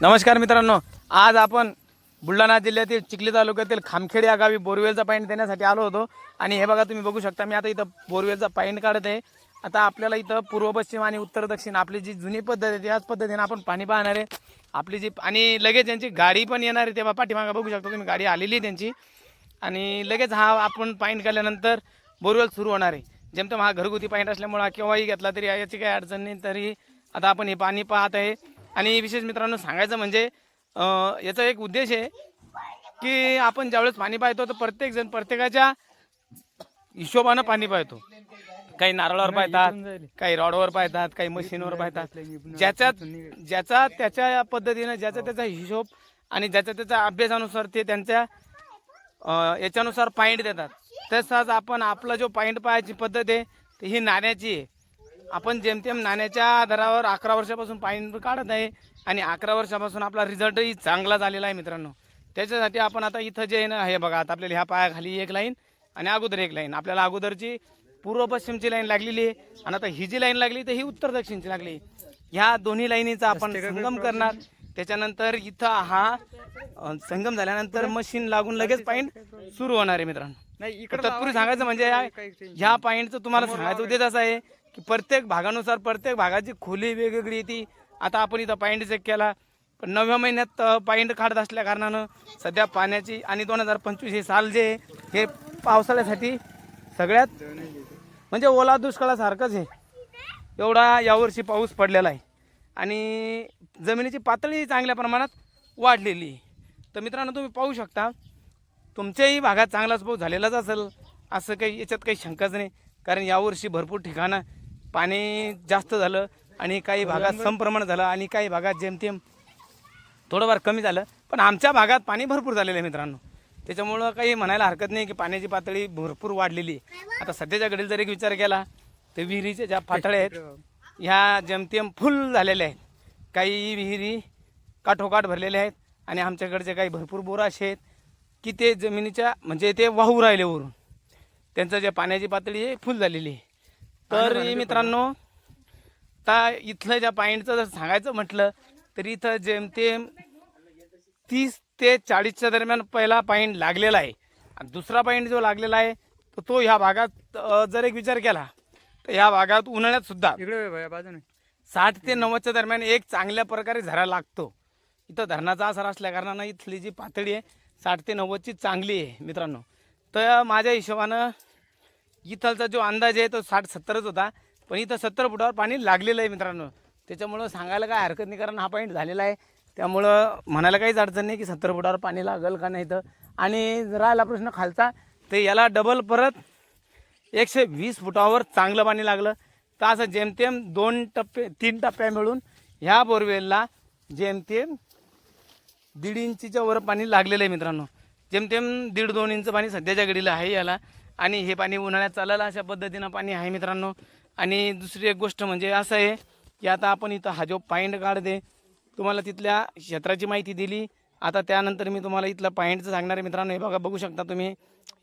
नमस्कार मित्रांनो आज आपण बुलढाणा जिल्ह्यातील चिखली तालुक्यातील खामखेड या गावी बोरवेलचा पाईंट देण्यासाठी आलो होतो. आणि हे बघा तुम्ही बघू शकता मी आता इथं बोरवेलचा पाईंट काढत आहे. आता आपल्याला इथं पूर्व पश्चिम आणि उत्तर दक्षिण आपली जी जुनी पद्धत आहे त्याच पद्धतीने आपण पाणी पाहणार आहे. आपली जी आणि लगेच त्यांची गाडी पण येणार आहे तेव्हा पाठीमागा बघू शकतो तुम्ही गाडी आलेली आहे त्यांची. आणि लगेच हा आपण पाईंट काढल्यानंतर बोरवेल सुरू होणार आहे. जेमतेम हा घरगुती पाईंट असल्यामुळे हा केव्हाही घेतला तरी याची काही अडचण नाही तरी आता आपण हे पाणी पाहत आहे. आणि विशेष मित्रांनो सांगायचं म्हणजे याचा एक उद्देश आहे की आपण ज्यावेळेस पाणी पाहतो तर प्रत्येक जण प्रत्येकाच्या हिशोबानं पाणी पाहतो. काही नारळावर पाहतात काही रॉडवर पाहतात काही मशीनवर पाहतात. ज्याच्यात ज्याचा त्याच्या पद्धतीनं ज्याचा त्याचा हिशोब आणि ज्याच्या त्याच्या अभ्यासानुसार ते त्यांच्या याच्यानुसार पॉईंट देतात. तसाच आपण आपला जो पॉईंट पाहायची पद्धत आहे ती ही नाण्याची आहे. आपण जेमतेम नाण्याच्या आधारावर अकरा वर्षापासून पॉईंट काढत आहे आणि अकरा वर्षापासून आपला रिझल्टही चांगला झालेला आहे मित्रांनो. त्याच्यासाठी आपण आता इथं जे आहे ना हे बघा आता आपल्याला ह्या पायाखाली एक लाईन आणि अगोदर एक लाईन. आपल्याला अगोदरची पूर्व पश्चिमची लाईन लागलेली आहे आणि आता ही जी लाईन लागली तर ही उत्तर दक्षिणची लागली ह्या दोन्ही लाईनीचा आपण संगम करणार. त्याच्यानंतर इथं हा संगम झाल्यानंतर मशीन लागून लगेच पॉईंट सुरू होणार आहे मित्रांनो. नाही तत्पूर्वी सांगायचं म्हणजे ह्या पॉईंटचं तुम्हाला सांगायचं उद्देश असा आहे की प्रत्येक भागानुसार प्रत्येक भागाची खोली वेगवेगळी येते. आता आपण इथं पॉईंट चेक केला. पण नवव्या महिन्यात पॉईंट काढत असल्या कारणानं सध्या पाण्याची आणि दोन हजार पंचवीस हे साल जे हे पावसाळ्यासाठी सगळ्यात म्हणजे ओला दुष्काळासारखंच आहे. एवढा यावर्षी पाऊस पडलेला आहे. आणि जमिनीची पातळी चांगल्या प्रमाणात वाढलेली आहे. तर मित्रांनो तुम्ही पाहू शकता तुमच्याही भागात चांगलाच पाऊस झालेलाच असेल. असं काही याच्यात काही शंकाच नाही. कारण यावर्षी भरपूर ठिकाणं पाणी जास्त झालं आणि काही भागात समप्रमाण झालं आणि काही भागात जेमतेम थोडंफार कमी झालं. पण आमच्या भागात पाणी भरपूर झालेलं आहे मित्रांनो. त्याच्यामुळं काही म्हणायला हरकत नाही की पाण्याची पातळी भरपूर वाढलेली आहे. आता सध्याच्या घडीला जर एक विचार केला तर विहिरीच्या ज्या पातळ्या आहेत ह्या जेमतेम फुल झालेल्या आहेत. काही विहिरी काठोकाठ भरलेल्या आहेत आणि आमच्याकडचे काही भरपूर बोरं असे आहेत की ते जमिनीच्या म्हणजे ते वाहू राहिले वरून. त्यांचं जे पाण्याची पातळी आहे फुल झालेली आहे. तर मित्रांनो आता इथलं ज्या पॉईंटचं जर सांगायचं म्हटलं तर इथं जेमतेम तीस ते चाळीसच्या दरम्यान पहिला पॉईंट लागलेला आहे. आणि दुसरा पॉईंट जो लागलेला आहे तर तो ह्या भागात जर एक विचार केला तर ह्या भागात उन्हाळ्यात सुद्धा इकडे साठ ते नव्वदच्या दरम्यान एक चांगल्या प्रकारे झरा लागतो. इथं धरणाचा आसार असल्या कारणानं इथली जी पातळी आहे साठ ते नव्वदची चांगली आहे मित्रांनो. तर माझ्या हिशोबानं इथलचा जो अंदाज आहे तो साठ सत्तरच होता. पण इथं सत्तर फुटावर पाणी लागलेलं आहे मित्रांनो. त्याच्यामुळं सांगायला काय हरकत नाही कारण हा पॉईंट झालेला आहे. त्यामुळं म्हणायला काहीच अडचण नाही की सत्तर फुटावर पाणी लागेल का नाही तर आणि राहिला प्रश्न खालचा तर याला डबल परत एकशे वीस फुटावर चांगलं पाणी लागलं. तर असं जेमतेम दोन टप्पे तीन टप्प्या मिळून ह्या बोरवेलला जेमतेम दीड इंचीच्या वर पाणी लागलेलं आहे मित्रांनो. जेमतेम दीड दोन इंच पाणी सध्याच्या घडीला आहे याला. आणि हे पाणी उन्हाळ्यात चालायला अशा पद्धतीनं पाणी आहे मित्रांनो. आणि दुसरी एक गोष्ट म्हणजे असं आहे की आता आपण इथं हा जो पॉईंट काढते तुम्हाला तिथल्या क्षेत्राची माहिती दिली. आता त्यानंतर मी तुम्हाला इथलं पॉईंटचं सांगणार आहे मित्रांनो. हे बघा बघू शकता तुम्ही.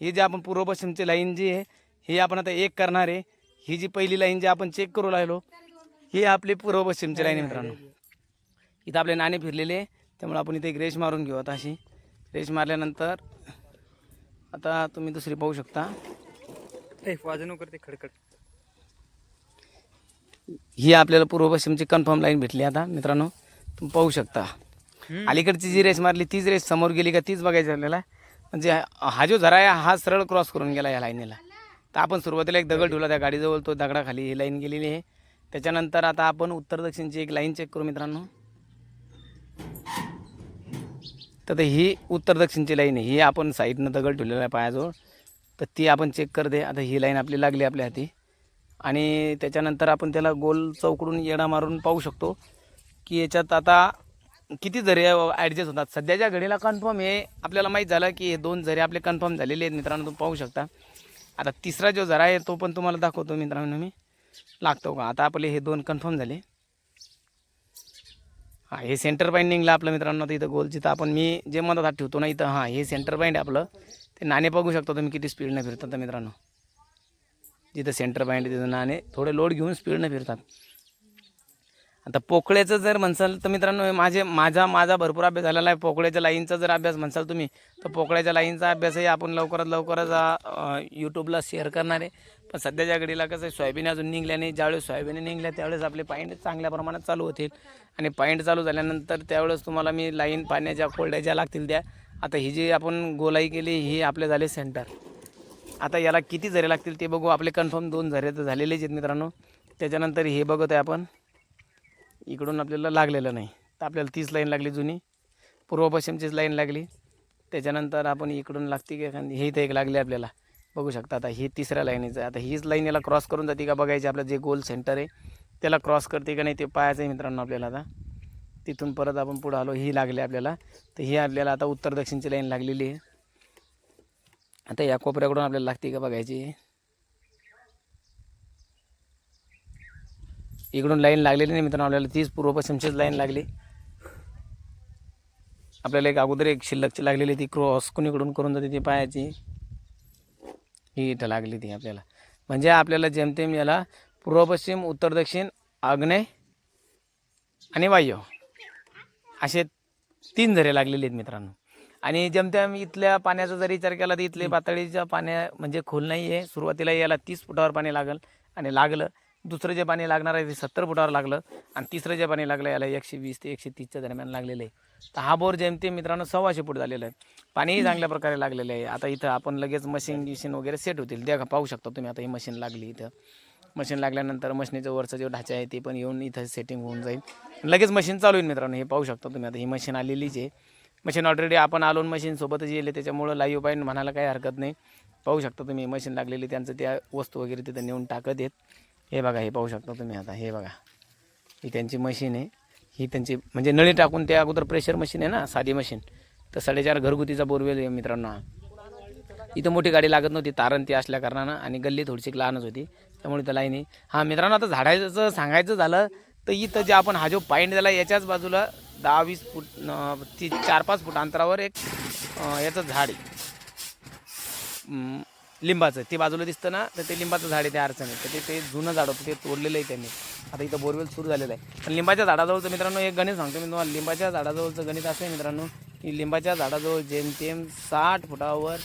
हे जे आपण पूर्व पश्चिमची लाईन जी आहे हे आपण आता एक करणार आहे. ही जी पहिली लाईन जी आपण चेक करू लागलो ही आपली पूर्व पश्चिमची लाईन आहे मित्रांनो. इथं आपले नाणे फिरलेले आहे. त्यामुळे आपण इथे एक रेश मारून घेऊ आता अशी. रेश मारल्यानंतर आता तुम्ही दुसरी पाहू शकता. करते खडखड. ही आपल्याला पूर्व पश्चिमची कन्फर्म लाईन भेटली आता मित्रांनो. तुम्ही पाहू शकता. अलीकडची जी रेस मारली तीच रेस समोर गेली का तीच बघायची आपल्याला? म्हणजे हा- हा जो झरा आहे हा सरळ क्रॉस करून गेला या लाईनीला तर आपण सुरुवातीला एक दगड ठेवला त्या गाडीजवळ तो दगडाखाली ही लाईन गेलेली आहे. त्याच्यानंतर आता आपण उत्तर दक्षिणची एक लाईन चेक करू मित्रांनो. तर ही उत्तर दक्षिणची लाईन आहे. ही आपण साईडनं दगड ठेवलेला आहे पायाजवळ. तर ती आपण चेक करते आता ही लाईन आपली लागली आपल्या हाती. आणि त्याच्यानंतर आपण त्याला गोल चौकडून येडा मारून पाहू शकतो की याच्यात आता किती झरे ॲडजस्ट होतात. सध्याच्या घडीला कन्फर्म हे आपल्याला माहीत झालं की हे दोन झरे आपले कन्फर्म झालेले आहेत मित्रांनो तुम्ही पाहू शकता. आता तिसरा जो झरा आहे तो पण तुम्हाला दाखवतो मित्रांनो मी. लागतो का? आता आपले हे दोन कन्फर्म झाले. हा हे सेंटर बाइंडिंगला आपलं मित्रांनो आता इथं गोल जिथं आपण मी जे मधात ठेवतो ना इथं हां हे सेंटर बाइंड आहे आपलं. ते नाणे बघू शकता तुम्ही किती स्पीडनं फिरतात तर मित्रांनो. जिथं सेंटर बाइंड तिथं नाणे थोडे लोड घेऊन स्पीडनं फिरतात. आता पोकळ्याचं जर म्हणसाल तर मित्रांनो माझे माझा माझा भरपूर अभ्यास झालेला आहे. पोकळ्याच्या लाईनचा जर अभ्यास म्हणसाल तुम्ही तर पोकळ्याच्या लाईनचा अभ्यासही आपण लवकरात लवकरच यूट्यूबला शेअर करणार आहे. पण सध्याच्या घडीला कसं आहे सोयाबीन अजून निघल्याने ज्यावेळेस सोयाबीन निघल्या त्यावेळेस आपले पाईंट चांगल्या प्रमाणात चालू होतील. आणि पाईंट चालू झाल्यानंतर त्यावेळेस तुम्हाला मी लाईन पाण्याच्या कोरड्या ज्या लागतील त्या आता ही जी आपण गोलाई केली ही आपले झाले सेंटर आता याला किती झरे लागतील ते बघू. आपले कन्फर्म दोन झरे तर झालेलेच आहेत मित्रांनो. त्याच्यानंतर हे बघत आहे आपण. इकडून आपल्याला लागलेलं नाही. तर आपल्याला तीच लाईन लागली जुनी. पूर्व पश्चिमचीच लाईन लागली. त्याच्यानंतर आपण इकडून लागते की एखादी हे इथं एक लागली आपल्याला. बघू शकता आता ही तिसऱ्या लाईनीचं आहे. आता हीच लाईन याला क्रॉस करून जाते का बघायची. आपलं जे गोल सेंटर आहे त्याला क्रॉस करते का नाही ते पाहायचं आहे मित्रांनो आपल्याला आता. तिथून परत आपण पुढं आलो ही लागली आपल्याला. तर ही आपल्याला आता उत्तर दक्षिणची लाईन लागलेली आहे. आता या कोपऱ्याकडून आपल्याला लागते का बघायची. इकडून लाईन लागलेली नाही मित्रांनो आपल्याला तीच पूर्व पश्चिमचीच लाईन लागली. आपल्याला एक अगोदर एक शिल्लकची लागलेली ती क्रॉस कुणीकडून करून जाते ती पायाची ही इथं लागली ती आपल्याला. म्हणजे आपल्याला जेमतेम याला पूर्व पश्चिम उत्तर दक्षिण आग्नेय आणि वायव्य असे तीन झरे लागलेले आहेत मित्रांनो. आणि जेमतेम इथल्या पाण्याचा जर विचार केला तर इथले पातळीच्या पाण्या म्हणजे खोल नाही आहे सुरुवातीला याला तीस फुटावर पाणी लागल आणि लागलं. दुसरं जे पाणी लागणार आहे ते सत्तर फुटावर लागलं आणि तिसरं जे पाणी लागलं याला एकशे वीस ते एकशे तीसच्या दरम्यान लागलेलं आहे. तर हा बोर जेमतेम मित्रांनो सव्वाशे फूट झालेला आहे. पाणीही चांगल्या प्रकारे लागलेलं आहे. आता इथं आपण लगेच मशीन गिशीन वगैरे सेट होतील. त्या पाहू शकता तुम्ही आता ही मशीन लागली इथं. मशीन लागल्यानंतर मशीनीचं वरचं जे ढाचा आहे ते पण येऊन इथं सेटिंग होऊन जाईल. लगेच मशीन चालू होईल मित्रांनो. हे पाहू शकता तुम्ही आता ही मशीन आलेलीच आहे. मशीन ऑलरेडी आपण आलोन मशीनसोबतच येईल. त्याच्यामुळं लाईव्ह पॉईंट म्हणायला काही हरकत नाही. पाहू शकता तुम्ही मशीन लागलेली त्यांचं त्या वस्तू वगैरे तिथं नेऊन टाकत आहेत. हे बघा हे पाहू शकता तुम्ही आता हे बघा. ही त्यांची मशीन आहे. ही त्यांची म्हणजे नळी टाकून त्या अगोदर प्रेशर मशीन आहे ना साधी मशीन तर साडेचार घरगुतीचा बोरवेल आहे मित्रांनो हा. इथं मोठी गाडी लागत नव्हती तारण ती असल्या कारणानं आणि गल्ली थोडीशी लहानच होती. त्यामुळे त्या लाईनी हा मित्रांनो आता झाडायचं सांगायचं झालं तर इथं जे आपण हा जो पाईंट दिला याच्याच बाजूला दहा वीस फूट ती चार पाच फूट अंतरावर एक याचं झाड आहे. लिंबाचं ते बाजूला दिसतं ना तर ते लिंबाचं झाड आहे त्या अडचणीत. तर ते ते जुनं झाड होतं ते तोडलेलं आहे त्यांनी. आता इथं बोरवेल सुरू झालेलं आहे. पण लिंबाच्या झाडाजवळचं मित्रांनो एक गणित सांगतो मी तुम्हाला. लिंबाच्या झाडाजवळचं गणित असं आहे मित्रांनो की लिंबाच्या झाडाजवळ जेमतेम साठ फुटावर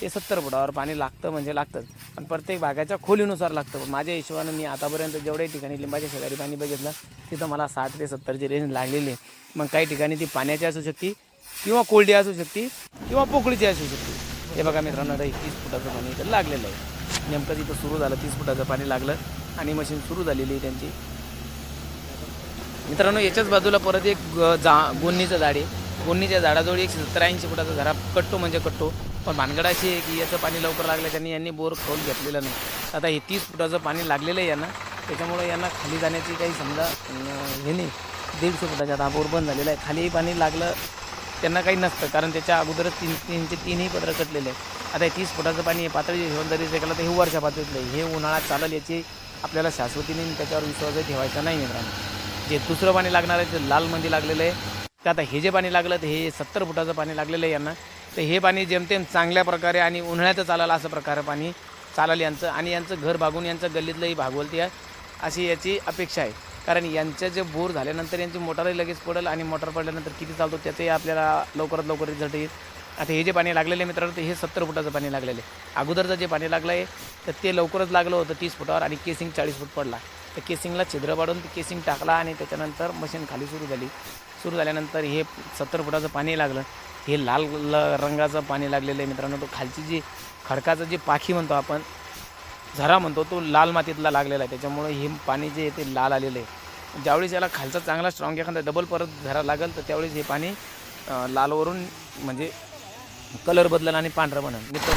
ते सत्तर फुटावर पाणी लागतं म्हणजे लागतंच. पण प्रत्येक भागाच्या खोलीनुसार लागतं. पण माझ्या हिशोबानं मी आतापर्यंत जेवढ्या ठिकाणी लिंबाच्या शेजारी पाणी बघितलं तिथं मला साठ ते सत्तरची रेंज लागलेली आहे. मग काही ठिकाणी ती पाण्याची असू शकते किंवा कोरडी असू शकते किंवा पोकळीची असू शकते. हे बघा मित्रांनो आता हे तीस फुटाचं पाणी इथं लागलेलं आहे. नेमकं तिथं सुरू झालं तीस फुटाचं पाणी लागलं आणि मशीन सुरू झालेली आहे त्यांची. मित्रांनो याच्याच बाजूला परत एक जा गोन्नीचं झाड आहे. गोन्नीच्या झाडाजवळ एकशे सत्तर ऐंशी फुटाचा झरा कट्टो म्हणजे कट्टो. पण भानगड अशी आहे की याचं पाणी लवकर लागलं त्यांनी यांनी बोर खोल घेतलेलं नाही. आता हे तीस फुटाचं पाणी लागलेलं आहे यांना. त्याच्यामुळे यांना खाली जाण्याची काही समजा हे नाही. दीडशे फुटाच्या आता बोर बंद झालेला आहे. खालीही पाणी लागलं त्यांना काही नसतं कारण त्याच्या अगोदरच तीन तीनचे तीनही पत्र कटलेले आहेत. आता हे तीस फुटाचं पाणी आहे पातळी हिशोबाने रेखाला केलं तर हे वरच्या पातळीतलं आहे. हे उन्हाळ्यात चालेल याची आपल्याला शाश्वतीने त्याच्यावर विश्वास ठेवायचा नाही मित्रांनो जे दुसरं पाणी लागणार आहे ते लालमध्ये लागलेलं आहे तर आता हे जे पाणी लागलं तर हे सत्तर फुटाचं पाणी लागलेलं आहे यांना. तर हे पाणी जेमतेम चांगल्या प्रकारे आणि उन्हाळ्याचं चालायला असं प्रकारे पाणी चालेल यांचं. आणि यांचं घर भागून यांचं गल्लीतलंही भागवलती आहे. अशी याची अपेक्षा आहे. कारण यांचं जे बोर झाल्यानंतर यांची मोटारही लगेच पडेल आणि मोटार पडल्यानंतर किती चालतो त्याचंही आपल्याला लवकरात लवकर रिझल्ट येईल. आता हे जे पाणी लागलेलं आहे मित्रांनो ते हे सत्तर फुटाचं पाणी लागलेलं आहे. अगोदरचं जे पाणी लागलं आहे तर ते लवकरच लागलं होतं तीस फुटावर आणि केसिंग चाळीस फूट पडला. तर केसिंगला छिद्र पाडून ते केसिंग टाकला आणि त्याच्यानंतर मशीन खाली सुरू झाली. सुरू झाल्यानंतर हे सत्तर फुटाचं पाणी लागलं. हे लाल ल- रंगाचं पाणी लागलेलं आहे मित्रांनो. तो खालची जी खडकाचं जे पाखी म्हणतो आपण झरा म्हणतो तो लाल मातीतला लागलेला आहे. त्याच्यामुळे हे पाणी जे आहे ते लाल आलेलं आहे. ज्यावेळेस याला खालचा चांगला स्ट्रॉंग एखादा डबल परत झरा लागेल तर त्यावेळेस हे पाणी लालवरून म्हणजे कलर बदलेल आणि पांढरं बनल. मित्र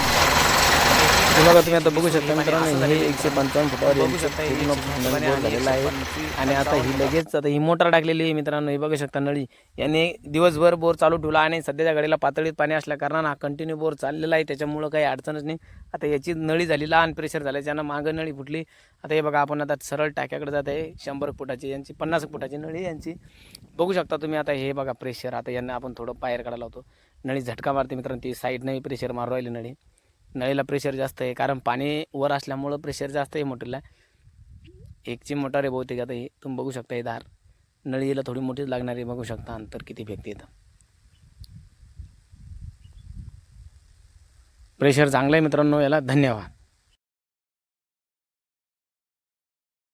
हे बघा तुम्ही आता बघू शकता मित्रांनो हे एकशे पंचावन्न फुटावर झालेलं आहे. आणि आता ही लगेच आता ही मोटर टाकलेली आहे मित्रांनो हे बघू शकता नळी. याने दिवसभर बोर चालू ठेवला आणि सध्याच्या गाडीला पातळीत पाणी असल्या कारणानं हा कंटिन्यू बोर चाललेला आहे. त्याच्यामुळं काही अडचणच नाही. आता याची नळी झाली लहान प्रेशर झाल्याच्यानं मागं नळी फुटली. आता हे बघा आपण आता सरळ टाक्याकडे जात आहे. शंभर फुटाची यांची पन्नास फुटाची नळी यांची. बघू शकता तुम्ही आता हे बघा प्रेशर आता यांना आपण थोडं पायर काढायला लावतो. नळी झटका मारते मित्रांनो ती साईडने प्रेशर मारू राहिली नळी. नळीला प्रेशर जास्त आहे. कारण पाणी वर असल्यामुळं प्रेशर जास्त आहे मोटरला. एकची मोटर आहे बहुतेक आता ही. तुम्ही बघू शकता हे दार नळीला थोडी मोठीच लागणार आहे. बघू शकता अंतर किती फेकते इथं. प्रेशर चांगलं आहे मित्रांनो याला. धन्यवाद.